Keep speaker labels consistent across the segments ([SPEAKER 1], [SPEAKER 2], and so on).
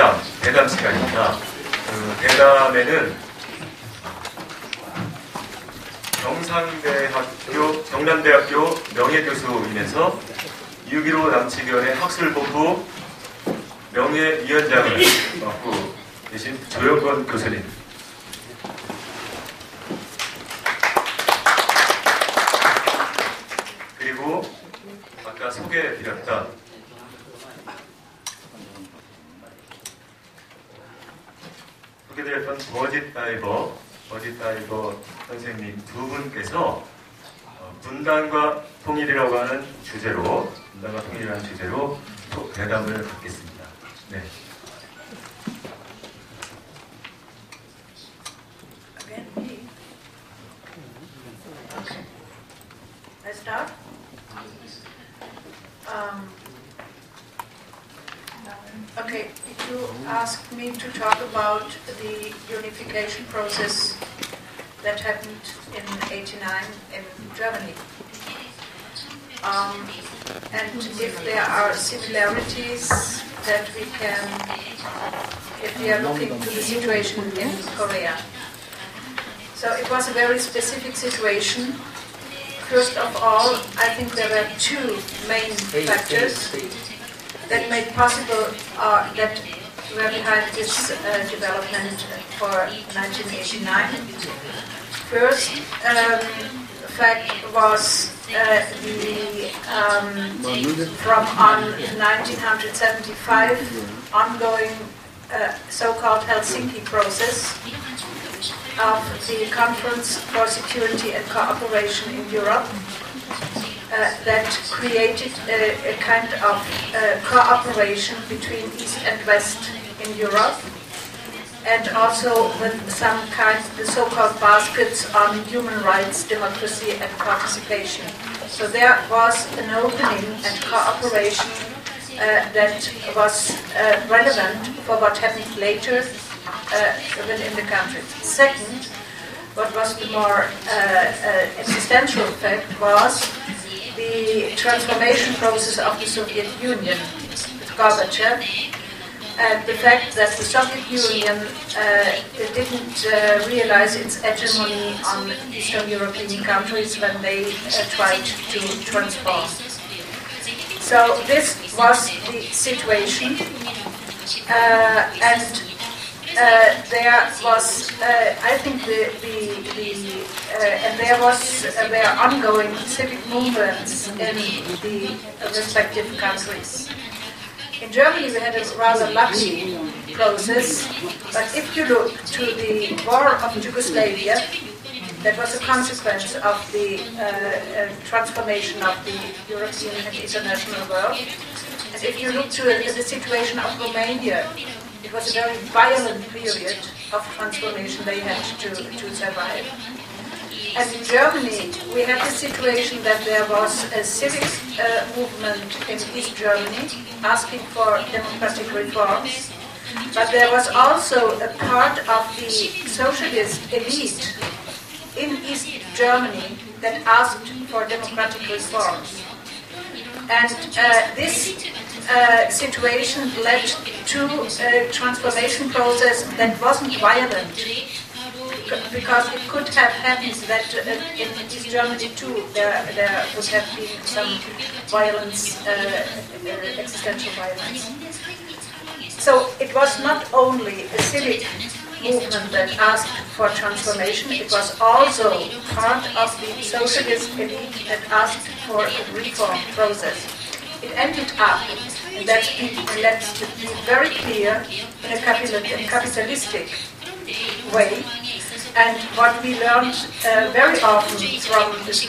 [SPEAKER 1] 대담, 대담 시간입니다. 그 대담에는 경상대학교, 경남대학교 명예교수이면서 6.15 남치견의 학술본부 명예위원장을 맡고 계신 조영건 교수님. 그리고 아까 소개해드렸던 소개드렸던 버짓 다이버, 버짓 다이버 선생님 두 분께서 어, 분단과 통일이라고 하는 주제로, 분단과 통일이라는 주제로 소- 대담을 갖겠습니다. 네.
[SPEAKER 2] The unification process that happened in 89 in Germany. Um, and if there are similarities that we can, if we are looking to the situation in Korea. So it was a very specific situation. First of all, I think there were two main factors that made possible uh, that were behind this uh, development for 1989. First um, fact was uh, the um, from on 1975 ongoing uh, so-called Helsinki process of the Conference for Security and Cooperation in Europe uh, that created a, a kind of uh, cooperation between East and West in Europe and also with some kind the so-called baskets on human rights, democracy and participation. So there was an opening and cooperation uh, that was uh, relevant for what happened later uh, within the country. Second, what was the more uh, uh, existential fact was the transformation process of the Soviet Union with Gorbachev and the fact that the Soviet Union uh, didn't uh, realize its hegemony on Eastern European countries when they uh, tried to transform. So this was the situation, uh, and uh, there was, uh, I think, the, the, the uh, and there was uh, there are ongoing civic movements in the respective countries. In Germany, we had a rather lucky process, but if you look to the war of Yugoslavia, that was a consequence of the uh, uh, transformation of the European and international world. And if you look to uh, the situation of Romania, it was a very violent period of transformation they had to, to survive. And in Germany, we had the situation that there was a civic uh, movement in East Germany asking for democratic reforms, but there was also a part of the socialist elite in East Germany that asked for democratic reforms. And uh, this uh, situation led to a transformation process that wasn't violent, because it could have happened that uh, in East Germany too there, there would have been some violence, uh, uh, existential violence. So it was not only a civic movement that asked for transformation, it was also part of the socialist elite that asked for a reform process. It ended up, and be, let's be very clear, in a capital- capitalistic way. And what we learned uh, very often from, this,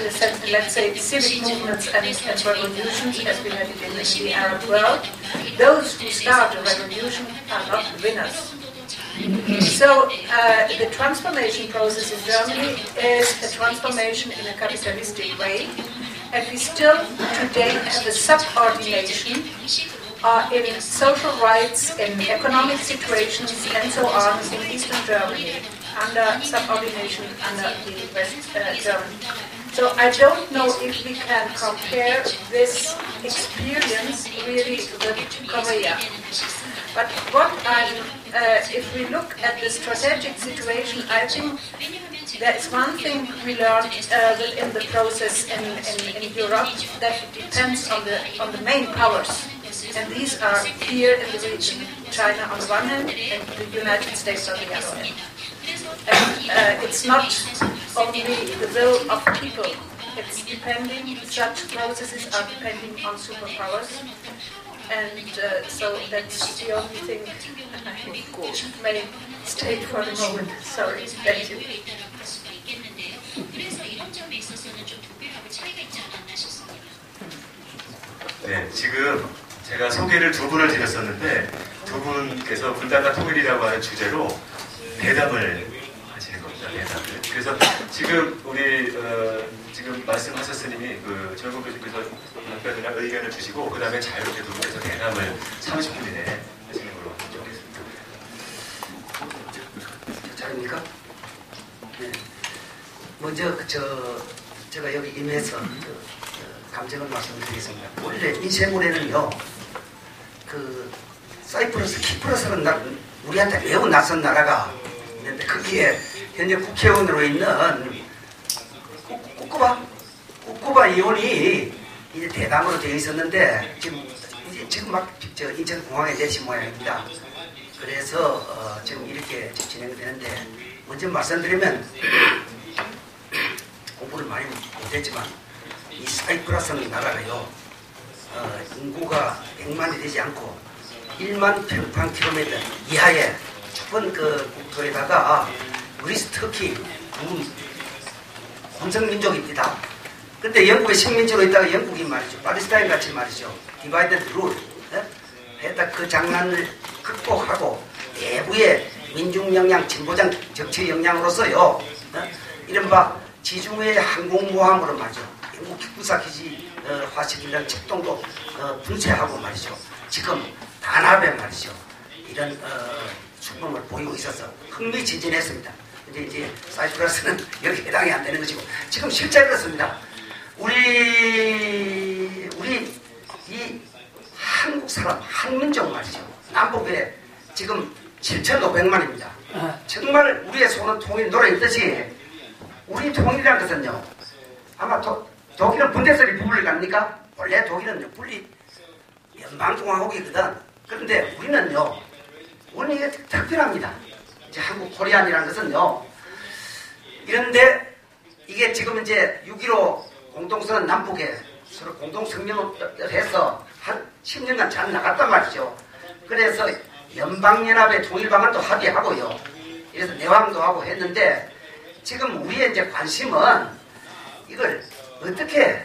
[SPEAKER 2] let's say, civic movements and, and revolutions, as we had it in the Arab world, those who start a revolution are not winners. So uh, the transformation process in Germany is a transformation in a capitalistic way, and we still today have a subordination uh, in social rights, in economic situations, and so on in Eastern Germany under subordination under the West uh, Germany. So I don't know if we can compare this experience really with Korea. But what I, uh, if we look at the strategic situation, I think there is one thing we learned uh, the process in, in, in Europe that depends on the on the main powers, and these are here in the region: China on the one hand and the United States on the other hand. And uh, it's not only the will of people. It's depending, such processes are depending on superpowers. And uh, so that's the only thing I may state for the moment. Sorry. Thank you.
[SPEAKER 3] 그래서 이런 점에 있어서는 좀 독일하고 차이가 있지 않았나 싶습니다.
[SPEAKER 1] 네, 지금 제가 소개를 두 분을 드렸었는데 두 분께서 분단과 통일이라고 하는 주제로 대담을 하시는 겁니다. 대담을. 그래서 지금 우리 어, 지금 말씀하셨으니 그 정국 교수께서 답변이나 의견을 주시고 그 다음에 자유롭게 두 분께서 대담을 30분 이내에 하시는 걸로 하겠습니다.
[SPEAKER 4] 잘입니까? 네. 먼저 그저 제가 여기 임해서 그, 그 감정을 말씀드리겠습니다. 원래 인쇄물에는요, 그 사이프러스, 키프러스는 나, 우리한테 매우 낯선 나라가 있는데 거기에 현재 국회의원으로 있는 꾸- 꾸꾸바 꾸꾸바 의원이 이제 대담으로 되어 있었는데 지금 이제 지금 막 저 인천 공항에 내신 모양입니다. 그래서 어, 지금 이렇게 진행되는데 먼저 말씀드리면 공부를 많이 못했지만 이 사이프러스는 나라가요 어, 인구가 100만이 되지 않고 1만 평방킬로미터 이하의 좁은 그 국토에다가 그리스, 터키, 두 혼성민족입니다. 근데 영국의 식민지로 있다가 영국이 말이죠. 팔레스타인 같이 말이죠. 디바이드 룰. 했다 그 장난을 극복하고 내부의 민중 역량, 진보장 정치 역량으로서요. 어? 이른바 지중해 항공모함으로 말이죠. 영국 기구사기지 어, 화시키는 책동도 어, 분쇄하고 말이죠. 지금 단합에 말이죠. 이런 어, 수범을 보이고 있어서 흥미진진했습니다. 근데 이제 사이프러스는 여기 해당이 안 되는 것이고 지금 실제 그렇습니다. 우리 우리 이 한국 사람 한민족 말이죠. 남북에 지금 7,500만입니다. 정말 우리의 손은 통일 노래 있듯이 우리 통일이라는 것은요. 아마 도, 독일은 분대설이 부분을 갑니까? 원래 독일은 분리 연방공화국이거든. 그런데 우리는요. 우리는 이게 특별합니다. 이제 한국 코리안이라는 것은요. 이런데 이게 지금 이제 6.15 공동선언 남북에 서로 공동성명을 해서 한 10년간 잘 나갔단 말이죠. 그래서 연방연합의 통일방안도 합의하고요. 그래서 내왕도 하고 했는데 지금 우리의 이제 관심은 이걸 어떻게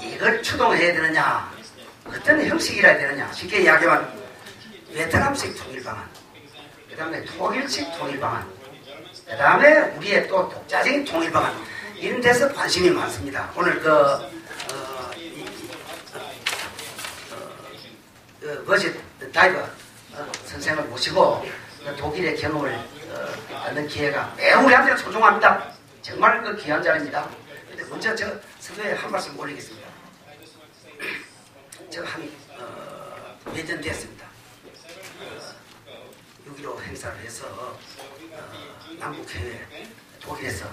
[SPEAKER 4] 이걸 추동해야 되느냐, 어떤 형식이라 해야 되느냐. 쉽게 이야기하면 베트남식 통일방안, 그 다음에 통일식 통일방안, 그 다음에 우리의 또 독자적인 통일방안 이런 데서 관심이 많습니다. 오늘 그 어, 이- 이- 어, 어, 버짓 다이버 어, 선생을 모시고 그 독일의 경험을 어, 얻는 기회가 매우 우리한테 소중합니다. 정말 그 귀한 자리입니다. 근데 먼저 저 서두에 한 말씀 올리겠습니다. 제가 한 어, 몇년 됐습니다. 6.15 행사를 해서 어, 남북해외 독일에서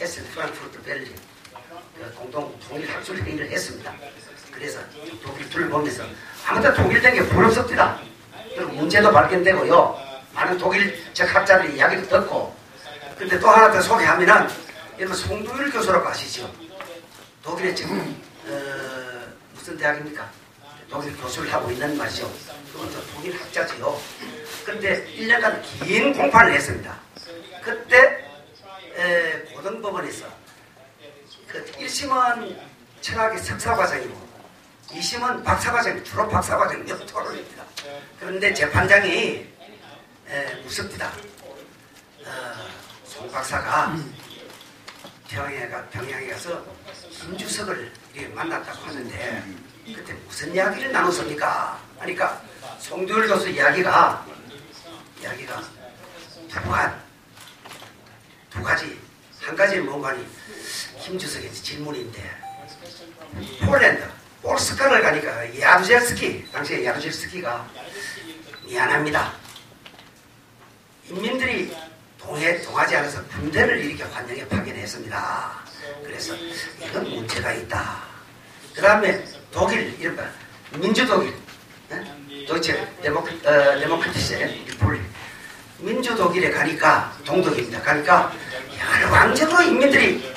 [SPEAKER 4] 에센 프랑크푸르트 벨린 그 공동 통일 학술 회의를 했습니다. 그래서 독일 둘보면서 아무튼 통일된 게 부럽습니다. 그리고 문제도 발견되고요. 많은 독일 적 학자들 이야기도 듣고 근데 또 하나 더 소개하면은 여러분 송두일 교수라고 아시죠? 독일에 지금 어, 무슨 대학입니까? 독일 교수를 하고 있는 말이죠. 그것도 독일 학자지요. 근데 1년간 긴 공판을 했습니다. 그때 에, 고등법원에서 그 1심은 철학의 석사과정이고 2심은 박사과정, 졸업 박사과정 몇 토론입니다. 그런데 재판장이 에, 무섭니다. 어, 송 박사가 평양에, 가, 평양에 가서 김주석을 만났다고 하는데 그때 무슨 이야기를 나눴습니까? 하니까 송두열 교수 이야기가 이야기가 두 가지 두 가지 한 가지는 뭔가니 김주석의 질문인데 폴란드 볼스카를 가니까 야루젤스키 당시에 야루젤스키가 미안합니다. 인민들이 동해, 동하지 않아서 군대를 이렇게 환영에 파견했습니다. 그래서 이건 문제가 있다. 그 다음에 독일, 이른바 민주독일, 도이체 데모크, 어, 데모크티스 리폴릭. 민주독일에 가니까, 동독입니다. 가니까 여러 왕정의 인민들이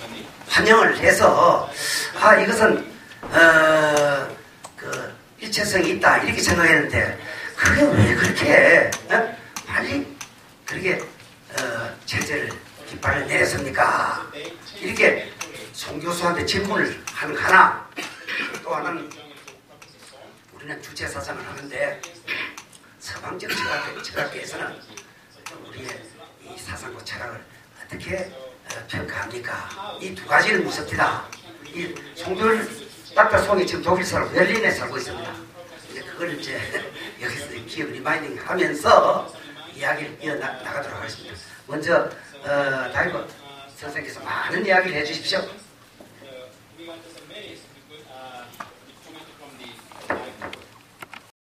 [SPEAKER 4] 환영을 해서, 아, 이것은, 어, 그, 일체성이 있다. 이렇게 생각했는데, 그게 왜 그렇게, 어? 빨리, 그렇게, 어, 체제를, 깃발을 내렸습니까? 이렇게 송 교수한테 질문을 하는 하나, 또 하나는 우리는 주체 사상을 하는데 서방적 철학, 철학계에서는 우리의 이 사상과 철학을 어떻게 어, 평가합니까? 이 두 가지는 무섭다. 이 송별 닥터 송이 지금 독일 살고 베를린에 살고 있습니다. 이제 그걸 이제 여기서 기억 리마인딩 하면서 이야기를 이어나가도록 하겠습니다. 먼저 어, 다이버 선생님께서 많은 이야기를 해주십시오.